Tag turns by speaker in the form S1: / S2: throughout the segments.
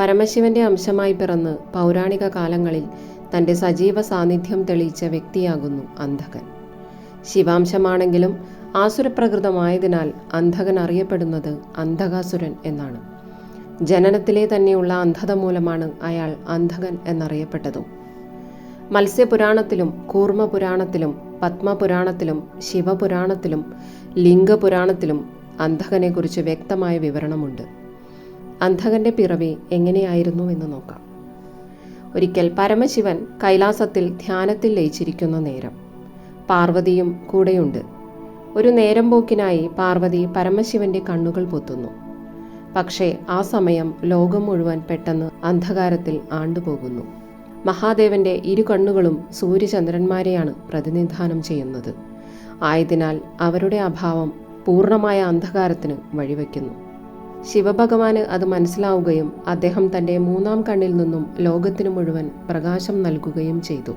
S1: പരമശിവന്റെ അംശമായി പിറന്ന് പൗരാണിക കാലങ്ങളിൽ തന്റെ സജീവ സാന്നിധ്യം തെളിയിച്ച വ്യക്തിയാകുന്നു അന്ധകൻ. ശിവാംശമാണെങ്കിലും ആസുരപ്രകൃതമായതിനാൽ അന്ധകൻ അറിയപ്പെടുന്നത് അന്ധകാസുരൻ എന്നാണ്. ജനനത്തിലെ തന്നെയുള്ള അന്ധത മൂലമാണ് അയാൾ അന്ധകൻ എന്നറിയപ്പെട്ടതും. മത്സ്യപുരാണത്തിലും കൂർമ്മപുരാണത്തിലും പത്മപുരാണത്തിലും ശിവപുരാണത്തിലും ലിംഗപുരാണത്തിലും അന്ധകനെക്കുറിച്ച് വ്യക്തമായ വിവരണമുണ്ട്. അന്ധകന്റെ പിറവി എങ്ങനെയായിരുന്നു എന്ന് നോക്കാം. ഒരിക്കൽ പരമശിവൻ കൈലാസത്തിൽ ധ്യാനത്തിൽ ലയിച്ചിരിക്കുന്ന നേരം. പാർവതിയും കൂടെയുണ്ട്. ഒരു നേരം പോക്കിനായി പാർവതി പരമശിവന്റെ കണ്ണുകൾ പൊത്തുന്നു. പക്ഷേ ആ സമയം ലോകം മുഴുവൻ പെട്ടെന്ന് അന്ധകാരത്തിൽ ആണ്ടുപോകുന്നു. മഹാദേവന്റെ ഇരു കണ്ണുകളും സൂര്യചന്ദ്രന്മാരെയാണ് പ്രതിനിധാനം ചെയ്യുന്നത്. ആയതിനാൽ അവരുടെ അഭാവം പൂർണമായ അന്ധകാരത്തിന് വഴിവെക്കുന്നു. ശിവഭഗവാന് അത് മനസ്സിലാവുകയും അദ്ദേഹം തന്റെ മൂന്നാം കണ്ണിൽ നിന്നും ലോകത്തിനു മുഴുവൻ പ്രകാശം നൽകുകയും ചെയ്തു.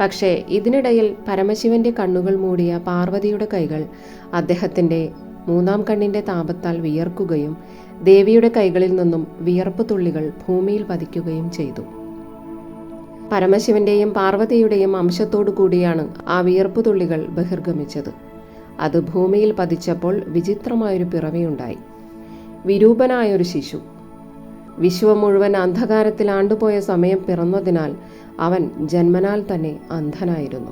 S1: പക്ഷേ ഇതിനിടയിൽ പരമശിവന്റെ കണ്ണുകൾ മൂടിയ പാർവതിയുടെ കൈകൾ അദ്ദേഹത്തിന്റെ മൂന്നാം കണ്ണിന്റെ താപത്താൽ വിയർക്കുകയും ദേവിയുടെ കൈകളിൽ നിന്നും വിയർപ്പ് തുള്ളികൾ ഭൂമിയിൽ പതിക്കുകയും ചെയ്തു. പരമശിവന്റെയും പാർവതിയുടെയും അംശത്തോടു കൂടിയാണ് ആ വിയർപ്പ് തുള്ളികൾ ബഹിർഗമിച്ചത്. അത് ഭൂമിയിൽ പതിച്ചപ്പോൾ വിചിത്രമായൊരു പിറവിയുണ്ടായി. വിരൂപനായൊരു ശിശു. വിശ്വം മുഴുവൻ അന്ധകാരത്തിൽ ആണ്ടുപോയ സമയം പിറന്നതിനാൽ അവൻ ജന്മനാൽ തന്നെ അന്ധനായിരുന്നു.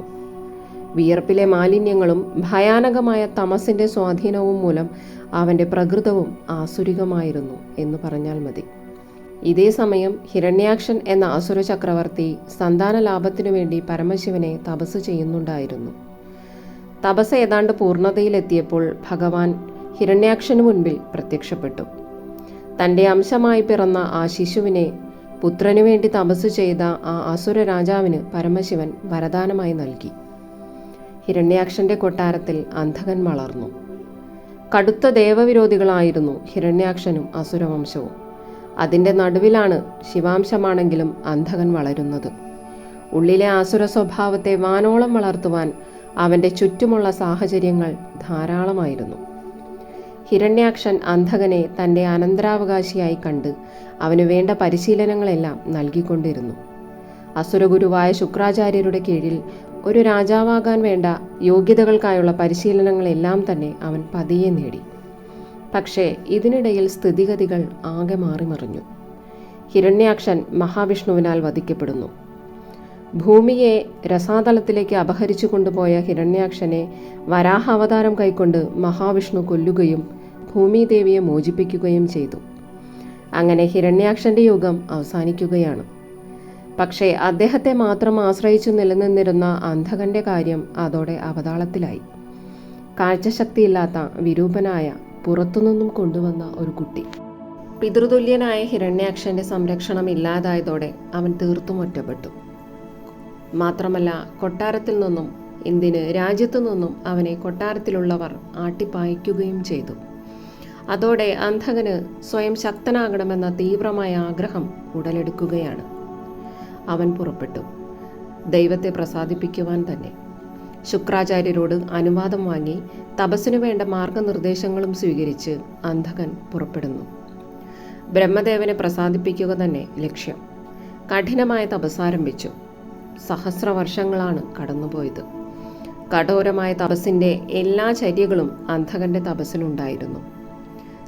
S1: വിയർപ്പിലെ മാലിന്യങ്ങളും ഭയാനകമായ തമസിന്റെ സ്വാധീനവും മൂലം അവന്റെ പ്രകൃതവും ആസുരികമായിരുന്നു എന്ന് പറഞ്ഞാൽ മതി. ഇതേ സമയം ഹിരണ്യാക്ഷൻ എന്ന അസുര ചക്രവർത്തി സന്താന ലാഭത്തിനു വേണ്ടി പരമശിവനെ തപസ് ചെയ്യുന്നുണ്ടായിരുന്നു. തപസ് ഏതാണ്ട് പൂർണതയിലെത്തിയപ്പോൾ ഭഗവാൻ ഹിരണ്യാക്ഷന് മുൻപിൽ പ്രത്യക്ഷപ്പെട്ടു. തന്റെ അംശമായി പിറന്ന ആ ശിശുവിനെ പുത്രനു വേണ്ടി തപസ് ചെയ്ത ആ അസുര രാജാവിന് പരമശിവൻ വരദാനമായി നൽകി. ഹിരണ്യാക്ഷന്റെ കൊട്ടാരത്തിൽ അന്ധകൻ വളർന്നു. കടുത്ത ദേവവിരോധികളായിരുന്നു ഹിരണ്യാക്ഷനും അസുരവംശവും. അതിന്റെ നടുവിലാണ് ശിവാംശമാണെങ്കിലും അന്ധകൻ വളരുന്നത്. ഉള്ളിലെ അസുര സ്വഭാവത്തെ വാനോളം വളർത്തുവാൻ അവന്റെ ചുറ്റുമുള്ള സാഹചര്യങ്ങൾ ധാരാളമായിരുന്നു. ഹിരണ്യാക്ഷൻ അന്ധകനെ തന്റെ അനന്തരാവകാശിയായി കണ്ട് അവന് വേണ്ട പരിശീലനങ്ങളെല്ലാം നൽകിക്കൊണ്ടിരുന്നു. അസുരഗുരുവായ ശുക്രാചാര്യരുടെ കീഴിൽ ഒരു രാജാവാകാൻ വേണ്ട യോഗ്യതകൾക്കായുള്ള പരിശീലനങ്ങളെല്ലാം തന്നെ അവൻ പതിയെ നേടി. പക്ഷേ ഇതിനിടയിൽ സ്ഥിതിഗതികൾ ആകെ മാറിമറിഞ്ഞു. ഹിരണ്യാക്ഷൻ മഹാവിഷ്ണുവിനാൽ വധിക്കപ്പെടുന്നു. ഭൂമിയെ രസാതലത്തിലേക്ക് അപഹരിച്ചു കൊണ്ടുപോയ ഹിരണ്യാക്ഷനെ വരാഹാവതാരം കൈക്കൊണ്ട് മഹാവിഷ്ണു കൊല്ലുകയും ഭൂമിദേവിയെ മോചിപ്പിക്കുകയും ചെയ്തു. അങ്ങനെ ഹിരണ്യാക്ഷന്റെ യുഗം അവസാനിക്കുകയാണ്. പക്ഷേ അദ്ദേഹത്തെ മാത്രം ആശ്രയിച്ചു നിലനിന്നിരുന്ന അന്ധകന്റെ കാര്യം അതോടെ അവതാളത്തിലായി. കാഴ്ചശക്തിയില്ലാത്ത വിരൂപനായ പുറത്തുനിന്നും കൊണ്ടുവന്ന ഒരു കുട്ടി. പിതൃതുല്യനായ ഹിരണ്യാക്ഷന്റെ സംരക്ഷണം ഇല്ലാതായതോടെ അവൻ തീർത്തും ഒറ്റപ്പെട്ടു. മാത്രമല്ല കൊട്ടാരത്തിൽ നിന്നും എന്തിന് രാജ്യത്തു നിന്നും അവനെ കൊട്ടാരത്തിലുള്ളവർ ആട്ടിപ്പായിക്കുകയും ചെയ്തു. അതോടെ അന്ധകന് സ്വയം ശക്തനാകണമെന്ന തീവ്രമായ ആഗ്രഹം ഉടലെടുക്കുകയാണ്. അവൻ പുറപ്പെട്ടു. ദൈവത്തെ പ്രസാദിപ്പിക്കുവാൻ തന്നെ. ശുക്രാചാര്യരോട് അനുവാദം വാങ്ങി തപസ്സിനു വേണ്ട മാർഗനിർദ്ദേശങ്ങളും സ്വീകരിച്ച് അന്ധകൻ പുറപ്പെടുന്നു. ബ്രഹ്മദേവനെ പ്രസാദിപ്പിക്കുക തന്നെ ലക്ഷ്യം. കഠിനമായ തപസ്സാരംഭിച്ചു സഹസ്ര വർഷങ്ങളാണ് കടന്നുപോയത്. കഠോരമായ തപസ്സിന്റെ എല്ലാ ചര്യകളും അന്ധകന്റെ തപസ്സിലുണ്ടായിരുന്നു.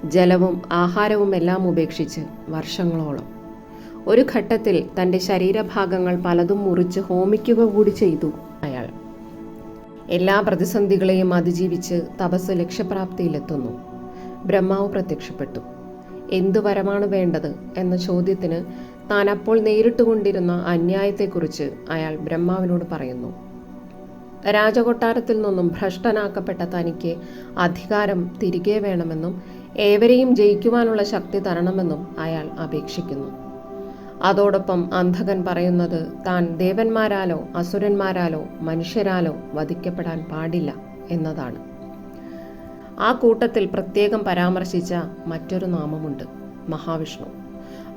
S1: ജലവും ആഹാരവും എല്ലാം ഉപേക്ഷിച്ച് വർഷങ്ങളോളം. ഒരു ഘട്ടത്തിൽ തന്റെ ശരീരഭാഗങ്ങൾ പലതും മുറിച്ച് ഹോമിക്കുക കൂടി ചെയ്തു അയാൾ. എല്ലാ പ്രതിസന്ധികളെയും അതിജീവിച്ച് തപസ് ലക്ഷ്യപ്രാപ്തിയിലെത്തുന്നു. ബ്രഹ്മാവ് പ്രത്യക്ഷപ്പെട്ടു. എന്തു വരമാണ് വേണ്ടത് എന്ന ചോദ്യത്തിന് താൻ അപ്പോൾ നേരിട്ടുകൊണ്ടിരുന്ന അന്യായത്തെക്കുറിച്ച് അയാൾ ബ്രഹ്മാവിനോട് പറയുന്നു. രാജകൊട്ടാരത്തിൽ നിന്നും ഭ്രഷ്ടനാക്കപ്പെട്ട തനിക്ക് അധികാരം തിരികെ വേണമെന്നും ഏവരെയും ജയിക്കുവാനുള്ള ശക്തി തരണമെന്നും അയാൾ അപേക്ഷിക്കുന്നു. അതോടൊപ്പം അന്ധകൻ പറയുന്നത് താൻ ദേവന്മാരാലോ അസുരന്മാരാലോ മനുഷ്യരാലോ വധിക്കപ്പെടാൻ പാടില്ല എന്നതാണ്. ആ കൂട്ടത്തിൽ പ്രത്യേകം പരാമർശിച്ച മറ്റൊരു നാമമുണ്ട് മഹാവിഷ്ണു.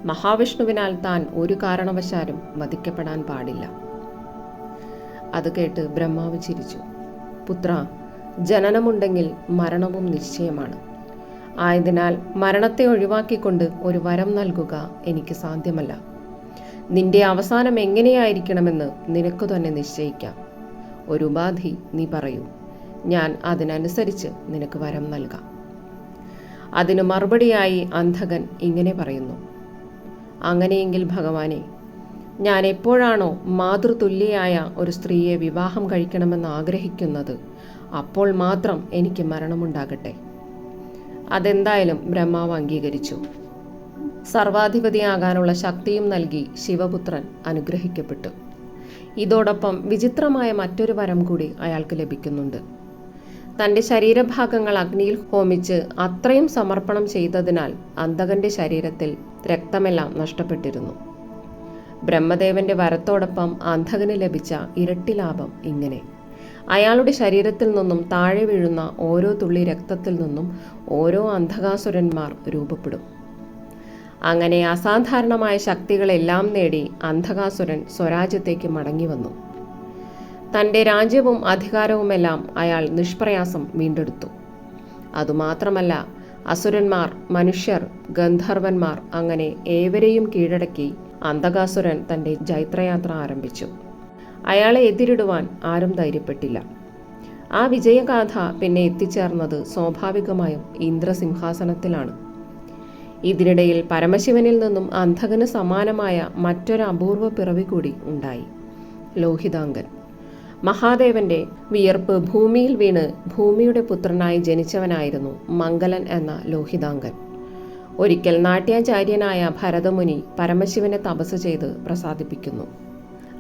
S1: മഹാവിഷ്ണുവിനാൽ താൻ ഒരു കാരണവശാലും വധിക്കപ്പെടാൻ പാടില്ല. അത് കേട്ട് ബ്രഹ്മാവ് ചിരിച്ചു. പുത്ര ജനനമുണ്ടെങ്കിൽ മരണവും നിശ്ചയമാണ്. ആയതിനാൽ മരണത്തെ ഒഴിവാക്കിക്കൊണ്ട് ഒരു വരം നൽകുക എനിക്ക് സാധ്യമല്ല. നിന്റെ അവസാനം എങ്ങനെയായിരിക്കണമെന്ന് നിനക്ക് തന്നെ നിശ്ചയിക്കാം. ഒരു ഉപാധി നീ പറയൂ. ഞാൻ അതിനനുസരിച്ച് നിനക്ക് വരം നൽകാം. അതിനു മറുപടിയായി അന്ധകൻ ഇങ്ങനെ പറയുന്നു. അങ്ങനെയെങ്കിൽ ഭഗവാനെ ഞാൻ എപ്പോഴാണോ മാതൃതുല്യയായ ഒരു സ്ത്രീയെ വിവാഹം കഴിക്കണമെന്ന് ആഗ്രഹിക്കുന്നത് അപ്പോൾ മാത്രം എനിക്ക് മരണമുണ്ടാകട്ടെ. അതെന്തായാലും ബ്രഹ്മാവ് അംഗീകരിച്ചു. സർവാധിപതിയാകാനുള്ള ശക്തിയും നൽകി ശിവപുത്രൻ അനുഗ്രഹിക്കപ്പെട്ടു. ഇതോടൊപ്പം വിചിത്രമായ മറ്റൊരു വരം കൂടി അയാൾക്ക് ലഭിക്കുന്നുണ്ട്. തന്റെ ശരീരഭാഗങ്ങൾ അഗ്നിയിൽ ഹോമിച്ച് അത്രയും സമർപ്പണം ചെയ്തതിനാൽ അന്തകന്റെ ശരീരത്തിൽ രക്തമെല്ലാം നഷ്ടപ്പെട്ടിരുന്നു. ബ്രഹ്മദേവന്റെ വരത്തോടൊപ്പം അന്ധകന് ലഭിച്ച ഇരട്ടി ലാഭം ഇങ്ങനെ. അയാളുടെ ശരീരത്തിൽ നിന്നും താഴെ വീഴുന്ന ഓരോ തുള്ളി രക്തത്തിൽ നിന്നും ഓരോ അന്ധകാസുരന്മാർ രൂപപ്പെടും. അങ്ങനെ അസാധാരണമായ ശക്തികളെല്ലാം നേടി അന്ധകാസുരൻ സ്വരാജ്യത്തേക്ക് മടങ്ങി വന്നു. തന്റെ രാജ്യവും അധികാരവുമെല്ലാം അയാൾ നിഷ്പ്രയാസം വീണ്ടെടുത്തു. അതുമാത്രമല്ല അസുരന്മാർ മനുഷ്യർ ഗന്ധർവന്മാർ അങ്ങനെ ഏവരെയും കീഴടക്കി അന്തകാസുരൻ തന്റെ ജൈത്രയാത്ര ആരംഭിച്ചു. അയാളെ എതിരിടുവാൻ ആരും ധൈര്യപ്പെട്ടില്ല. ആ വിജയഗാഥ പിന്നെ എത്തിച്ചേർന്നത് സ്വാഭാവികമായും ഇന്ദ്രസിംഹാസനത്തിലാണ്. ഇതിനിടയിൽ പരമശിവനിൽ നിന്നും അന്ധകന് സമാനമായ മറ്റൊരു അപൂർവ പിറവി കൂടി ഉണ്ടായി. ലോഹിതാംഗൻ മഹാദേവന്റെ വിയർപ്പ് ഭൂമിയിൽ വീണ് ഭൂമിയുടെ പുത്രനായി ജനിച്ചവനായിരുന്നു മംഗലൻ എന്ന ലോഹിതാംഗൻ. ഒരിക്കൽ നാട്യാചാര്യനായ ഭരതമുനി പരമശിവനെ തപസ് ചെയ്ത് പ്രസാദിപ്പിക്കുന്നു.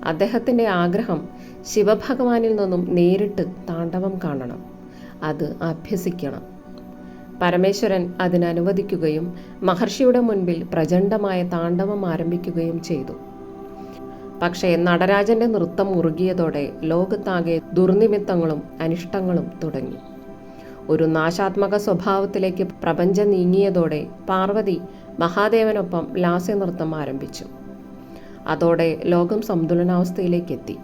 S1: അദ്ദേഹത്തിന്റെ ആഗ്രഹം ശിവഭഗവാനിൽ നിന്നും നേരിട്ട് താണ്ഡവം കാണണം. അത് അഭ്യസിക്കണം. പരമേശ്വരൻ അതിനനുവദിക്കുകയും മഹർഷിയുടെ മുൻപിൽ പ്രചണ്ഡമായ താണ്ഡവം ആരംഭിക്കുകയും ചെയ്തു. പക്ഷേ നടരാജന്റെ നൃത്തം മുറുകിയതോടെ ലോകത്താകെ ദുർനിമിത്തങ്ങളും അനിഷ്ടങ്ങളും തുടങ്ങി. ഒരു നാശാത്മക സ്വഭാവത്തിലേക്ക് പ്രപഞ്ചം നീങ്ങിയതോടെ പാർവതി മഹാദേവനൊപ്പം ലാസ്യ നൃത്തം ആരംഭിച്ചു. അതോടെ ലോകം സന്തുലനാവസ്ഥയിലേക്കെത്തി.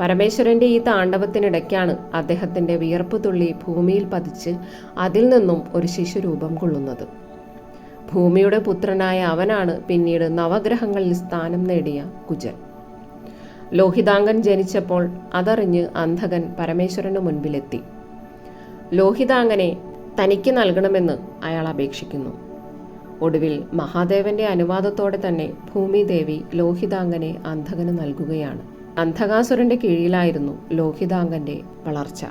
S1: പരമേശ്വരന്റെ ഈ താണ്ഡവത്തിനിടയ്ക്കാണ് അദ്ദേഹത്തിന്റെ വിയർപ്പ് തുള്ളി ഭൂമിയിൽ പതിച്ച് അതിൽ നിന്നും ഒരു ശിശു രൂപം കൊള്ളുന്നത്. ഭൂമിയുടെ പുത്രനായ അവനാണ് പിന്നീട് നവഗ്രഹങ്ങളിൽ സ്ഥാനം നേടിയ കുജൻ. ലോഹിതാംഗൻ ജനിച്ചപ്പോൾ അതറിഞ്ഞ് അന്ധകൻ പരമേശ്വരന് മുൻപിലെത്തി. ലോഹിതാംഗനെ തനിക്ക് നൽകണമെന്ന് അയാൾ അപേക്ഷിക്കുന്നു. ഒടുവിൽ മഹാദേവന്റെ അനുവാദത്തോടെ തന്നെ ഭൂമിദേവി ലോഹിതാംഗനെ അന്ധകന് നൽകുകയാണ്. അന്ധകാസുരന്റെ കീഴിലായിരുന്നു ലോഹിതാംഗന്റെ വളർച്ച.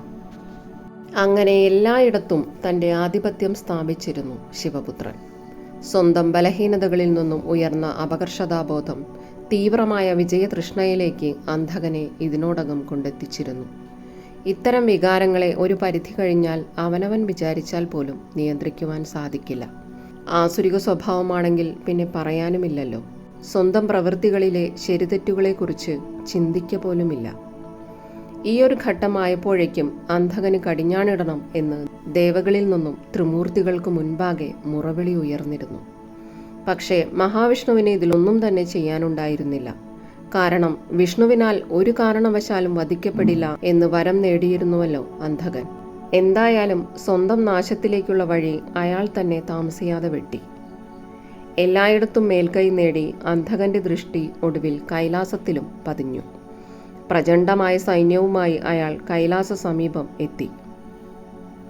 S1: അങ്ങനെ എല്ലായിടത്തും തന്റെ ആധിപത്യം സ്ഥാപിച്ചിരുന്നു ശിവപുത്രൻ. സ്വന്തം ബലഹീനതകളിൽ നിന്നും ഉയർന്ന അപകർഷതാബോധം തീവ്രമായ വിജയതൃഷ്ണയിലേക്ക് അന്ധകനെ ഇതിനോടകം കൊണ്ടെത്തിച്ചിരുന്നു. ഇത്തരം വികാരങ്ങളെ ഒരു പരിധി കഴിഞ്ഞാൽ അവനവൻ വിചാരിച്ചാൽ പോലും നിയന്ത്രിക്കുവാൻ സാധിക്കില്ല. ആസുരിക സ്വഭാവമാണെങ്കിൽ പിന്നെ പറയാനുമില്ലല്ലോ. സ്വന്തം പ്രവൃത്തികളിലെ ശരിതെറ്റുകളെക്കുറിച്ച് ചിന്തിക്ക പോലുമില്ല. ഈ ഒരു ഘട്ടമായപ്പോഴേക്കും അന്ധകന് കടിഞ്ഞാണിടണം എന്ന് ദേവകളിൽ നിന്നും ത്രിമൂർത്തികൾക്ക് മുൻപാകെ മുറവിളി ഉയർന്നിരുന്നു. പക്ഷേ മഹാവിഷ്ണുവിനെ ഇതിലൊന്നും തന്നെ ചെയ്യാനുണ്ടായിരുന്നില്ല. കാരണം വിഷ്ണുവിനാൽ ഒരു കാരണവശാലും വധിക്കപ്പെടില്ല എന്ന് വരം നേടിയിരുന്നുവല്ലോ അന്ധകൻ. എന്തായാലും സ്വന്തം നാശത്തിലേക്കുള്ള വഴി അയാൾ തന്നെ താമസിയാതെ വെട്ടി. എല്ലായിടത്തും മേൽക്കൈ നേടി അന്ധകന്റെ ദൃഷ്ടി ഒടുവിൽ കൈലാസത്തിലും പതിഞ്ഞു. പ്രചണ്ഡമായ സൈന്യവുമായി അയാൾ കൈലാസ സമീപം എത്തി.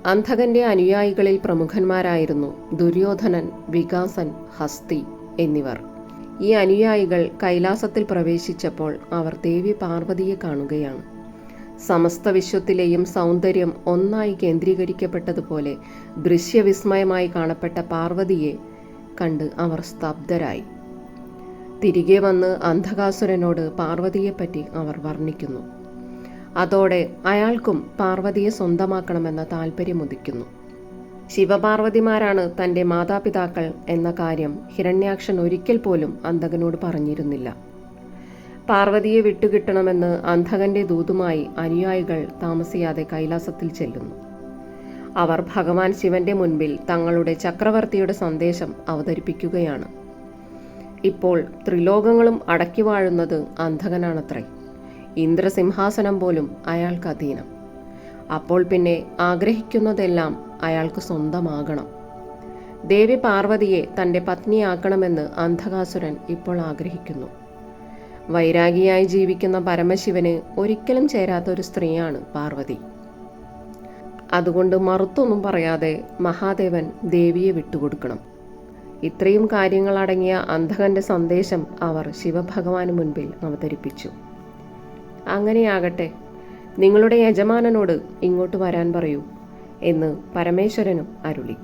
S1: അന്ധകന്റെ അനുയായികളിൽ പ്രമുഖന്മാരായിരുന്നു ദുര്യോധനൻ വികാസൻ ഹസ്തി എന്നിവർ. ഈ അനുയായികൾ കൈലാസത്തിൽ പ്രവേശിച്ചപ്പോൾ അവർ ദേവി പാർവതിയെ കാണുകയാണ്. സമസ്ത വിശ്വത്തിലെയും സൗന്ദര്യം ഒന്നായി കേന്ദ്രീകരിക്കപ്പെട്ടതുപോലെ ദൃശ്യവിസ്മയമായി കാണപ്പെട്ട പാർവതിയെ കണ്ട് അവർ സ്തബ്ധരായി. തിരികെ വന്ന് അന്ധകാസുരനോട് പാർവതിയെപ്പറ്റി അവർ വർണിക്കുന്നു. അതോടെ അയാൾക്കും പാർവതിയെ സ്വന്തമാക്കണമെന്ന താല്പര്യമുദിക്കുന്നു ശിവപാർവതിമാരാണ് തന്റെ മാതാപിതാക്കൾ എന്ന കാര്യം ഹിരണ്യാക്ഷൻ ഒരിക്കൽ പോലും അന്ധകനോട് പറഞ്ഞിരുന്നില്ല. പാർവതിയെ വിട്ടുകിട്ടണമെന്ന് അന്ധകന്റെ ദൂതുമായി അനുയായികൾ താമസിയാതെ കൈലാസത്തിൽ ചെല്ലുന്നു. അവർ ഭഗവാൻ ശിവന്റെ മുൻപിൽ തങ്ങളുടെ ചക്രവർത്തിയുടെ സന്ദേശം അവതരിപ്പിക്കുകയാണ്. ഇപ്പോൾ ത്രിലോകങ്ങളും അടക്കി വാഴുന്നത് അന്ധകനാണത്രേ. ഇന്ദ്രസിംഹാസനം പോലും അയാൾക്ക് അധീനം. അപ്പോൾ പിന്നെ ആഗ്രഹിക്കുന്നതെല്ലാം അയാൾക്ക് സ്വന്തമാകണം. ദേവി പാർവതിയെ തന്റെ പത്നിയാക്കണമെന്ന് അന്ധകാസുരൻ ഇപ്പോൾ ആഗ്രഹിക്കുന്നു. വൈരാഗിയായി ജീവിക്കുന്ന പരമശിവന് ഒരിക്കലും ചേരാത്ത ഒരു സ്ത്രീയാണ് പാർവതി. അതുകൊണ്ട് മറുത്തൊന്നും പറയാതെ മഹാദേവൻ ദേവിയെ വിട്ടുകൊടുക്കണം. ഇത്രയും കാര്യങ്ങളടങ്ങിയ അന്ധകന്റെ സന്ദേശം അവർ ശിവഭഗവാന് മുൻപിൽ അവതരിപ്പിച്ചു. അങ്ങനെയാകട്ടെ നിങ്ങളുടെ യജമാനനോട് ഇങ്ങോട്ട് വരാൻ പറയൂ എന്ന് പരമേശ്വരനും അരുളി.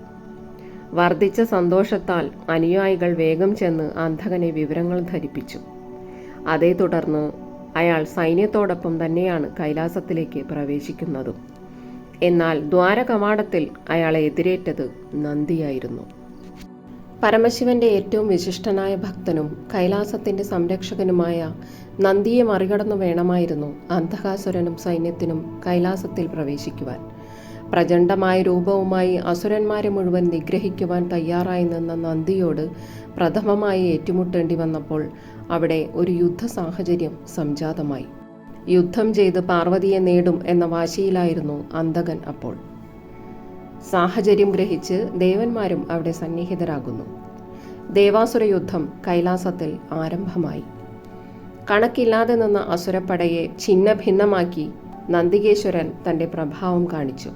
S1: വർദ്ധിച്ച സന്തോഷത്താൽ അനുയായികൾ വേഗം ചെന്ന് അന്ധകനെ വിവരങ്ങൾ ധരിപ്പിച്ചു. അതേ തുടർന്ന് അയാൾ സൈന്യത്തോടൊപ്പം തന്നെയാണ് കൈലാസത്തിലേക്ക് പ്രവേശിക്കുന്നതും. എന്നാൽ ദ്വാരകവാടത്തിൽ അയാളെ എതിരേറ്റത് നന്ദിയായിരുന്നു. പരമശിവന്റെ ഏറ്റവും വിശിഷ്ടനായ ഭക്തനും കൈലാസത്തിന്റെ സംരക്ഷകനുമായ നന്ദിയെ മറികടന്നു വേണമായിരുന്നു അന്ധകാസുരനും സൈന്യത്തിനും കൈലാസത്തിൽ പ്രവേശിക്കുവാൻ. പ്രചണ്ഡമായ രൂപവുമായി അസുരന്മാരെ മുഴുവൻ നിഗ്രഹിക്കുവാൻ തയ്യാറായി നിന്ന നന്ദിയോട് പ്രഥമമായി ഏറ്റുമുട്ടേണ്ടി വന്നപ്പോൾ അവിടെ ഒരു യുദ്ധ സാഹചര്യം സംജാതമായി. യുദ്ധം ചെയ്ത് പാർവതിയെ നേടും എന്ന വാശിയിലായിരുന്നു അന്തകൻ അപ്പോൾ. സാഹചര്യം ഗ്രഹിച്ച് ദേവന്മാരും അവിടെ സന്നിഹിതരാകുന്നു. ദേവാസുര യുദ്ധം കൈലാസത്തിൽ ആരംഭമായി. കണക്കില്ലാതെ നിന്ന അസുരപ്പടയെ ഛിന്ന ഭിന്നമാക്കി നന്ദികേശ്വരൻ തന്റെ പ്രഭാവം കാണിച്ചു.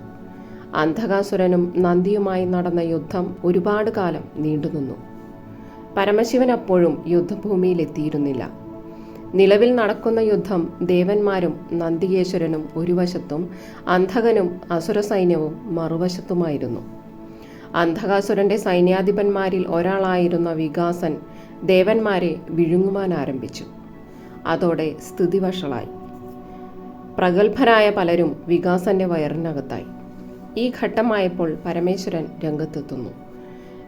S1: അന്ധകാസുരനും നന്ദിയുമായി നടന്ന യുദ്ധം ഒരുപാട് കാലം നീണ്ടുനിന്നു. പരമശിവൻ അപ്പോഴും യുദ്ധഭൂമിയിലെത്തിയിരുന്നില്ല. നിലവിൽ നടക്കുന്ന യുദ്ധം ദേവന്മാരും നന്ദികേശ്വരനും ഒരു വശത്തും അന്ധകനും അസുരസൈന്യവും മറുവശത്തുമായിരുന്നു. അന്ധകാസുരന്റെ സൈന്യാധിപന്മാരിൽ ഒരാളായിരുന്ന വികാസൻ ദേവന്മാരെ വിഴുങ്ങുവാൻ ആരംഭിച്ചു. അതോടെ സ്ഥിതി വഷളായി. പ്രഗത്ഭരായ പലരും വികാസന്റെ വയറിനകത്തായി. ഈ ഘട്ടമായപ്പോൾ പരമേശ്വരൻ രംഗത്തെത്തുന്നു.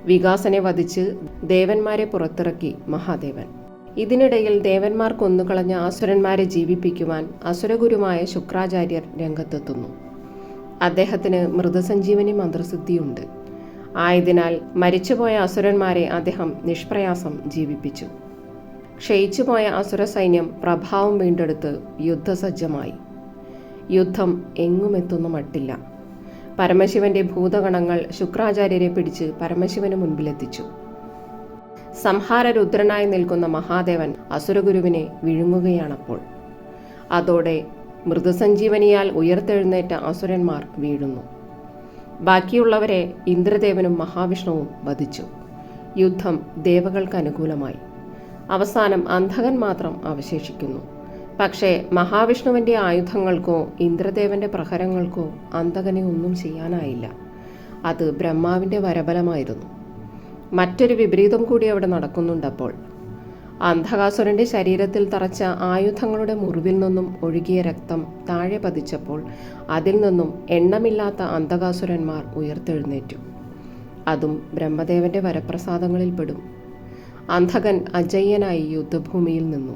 S1: വികാസനെ വധിച്ച് ദേവന്മാരെ പുറത്തിറക്കി മഹാദേവൻ. ഇതിനിടയിൽ ദേവന്മാർ കൊന്നുകളഞ്ഞ അസുരന്മാരെ ജീവിപ്പിക്കുവാൻ അസുരഗുരുമായ ശുക്രാചാര്യർ രംഗത്തെത്തുന്നു. അദ്ദേഹത്തിന് മൃതസഞ്ജീവനി മന്ത്രസിദ്ധിയുണ്ട്. ആയതിനാൽ മരിച്ചുപോയ അസുരന്മാരെ അദ്ദേഹം നിഷ്പ്രയാസം ജീവിപ്പിച്ചു. ക്ഷയിച്ചുപോയ അസുര സൈന്യം പ്രഭാവം വീണ്ടെടുത്ത് യുദ്ധസജ്ജമായി. യുദ്ധം എങ്ങുമെത്തുന്ന മട്ടില്ല. പരമശിവന്റെ ഭൂതഗണങ്ങൾ ശുക്രാചാര്യരെ പിടിച്ച് പരമശിവന് മുൻപിലെത്തിച്ചു. സംഹാര രുദ്രനായി നിൽക്കുന്ന മഹാദേവൻ അസുരഗുരുവിനെ വിഴുങ്ങുകയാണപ്പോൾ. അതോടെ മൃതസഞ്ജീവനിയാൽ ഉയർത്തെഴുന്നേറ്റ അസുരന്മാർ വീഴുന്നു. ബാക്കിയുള്ളവരെ ഇന്ദ്രദേവനും മഹാവിഷ്ണുവും വധിച്ചു. യുദ്ധം ദേവകൾക്ക് അനുകൂലമായി. അവസാനം അന്ധകൻ മാത്രം അവശേഷിക്കുന്നു. പക്ഷേ മഹാവിഷ്ണുവിന്റെ ആയുധങ്ങൾക്കോ ഇന്ദ്രദേവന്റെ പ്രഹരങ്ങൾക്കോ അന്ധകനെ ഒന്നും ചെയ്യാനായില്ല. അത് ബ്രഹ്മാവിന്റെ വരബലമായിരുന്നു. മറ്റൊരു വിപരീതം കൂടി അവിടെ നടക്കുന്നുണ്ടപ്പോൾ അന്ധകാസുരന്റെ ശരീരത്തിൽ തറച്ച ആയുധങ്ങളുടെ മുറിവിൽ നിന്നും ഒഴുകിയ രക്തം താഴെ പതിച്ചപ്പോൾ അതിൽ നിന്നും എണ്ണമില്ലാത്ത അന്ധകാസുരന്മാർ ഉയർത്തെഴുന്നേറ്റു. അതും ബ്രഹ്മദേവന്റെ വരപ്രസാദങ്ങളിൽ പെടും. അന്ധകൻ അജയ്യനായി യുദ്ധഭൂമിയിൽ നിന്നു.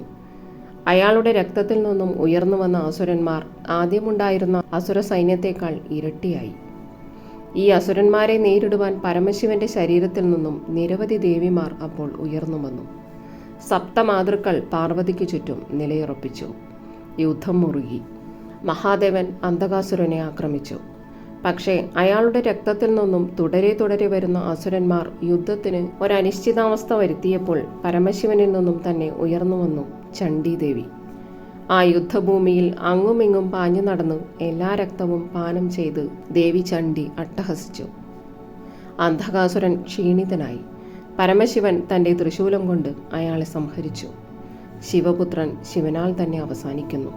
S1: അയാളുടെ രക്തത്തിൽ നിന്നും ഉയർന്നു വന്ന അസുരന്മാർ ആദ്യമുണ്ടായിരുന്ന അസുര സൈന്യത്തെക്കാൾ ഇരട്ടിയായി. ഈ അസുരന്മാരെ നേരിടുവാൻ പരമശിവന്റെ ശരീരത്തിൽ നിന്നും നിരവധി ദേവിമാർ അപ്പോൾ ഉയർന്നു വന്നു. സപ്തമാതൃക്കൾ പാർവതിക്ക് ചുറ്റും നിലയുറപ്പിച്ചു. യുദ്ധം മുറുകി. മഹാദേവൻ അന്ധകാസുരനെ ആക്രമിച്ചു. പക്ഷേ അയാളുടെ രക്തത്തിൽ നിന്നും തുടരെ തുടരെ വരുന്ന അസുരന്മാർ യുദ്ധത്തിന് ഒരനിശ്ചിതാവസ്ഥ വരുത്തിയപ്പോൾ പരമശിവനിൽ നിന്നും തന്നെ ഉയർന്നു വന്നു ചണ്ഡീദേവി. ആ യുദ്ധഭൂമിയിൽ അങ്ങുമിങ്ങും പാഞ്ഞു നടന്നു എല്ലാ രക്തവും പാനം ചെയ്ത് ദേവി ചണ്ടി അട്ടഹസിച്ചു. അന്ധകാസുരൻ ക്ഷീണിതനായി. പരമശിവൻ തന്റെ തൃശൂലം കൊണ്ട് അയാളെ സംഹരിച്ചു. ശിവപുത്രൻ ശിവനാൽ തന്നെ അവസാനിക്കുന്നു.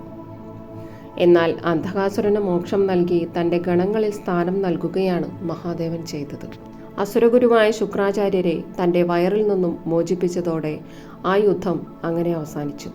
S1: എന്നാൽ അന്ധകാസുരന് മോക്ഷം നൽകി തന്റെ ഗണങ്ങളിൽ സ്ഥാനം നൽകുകയാണ് മഹാദേവൻ ചെയ്തത്. അസുരഗുരുവായ ശുക്രാചാര്യരെ തന്റെ വയറിൽ നിന്നും മോചിപ്പിച്ചതോടെ ആ യുദ്ധം അങ്ങനെ അവസാനിച്ചു.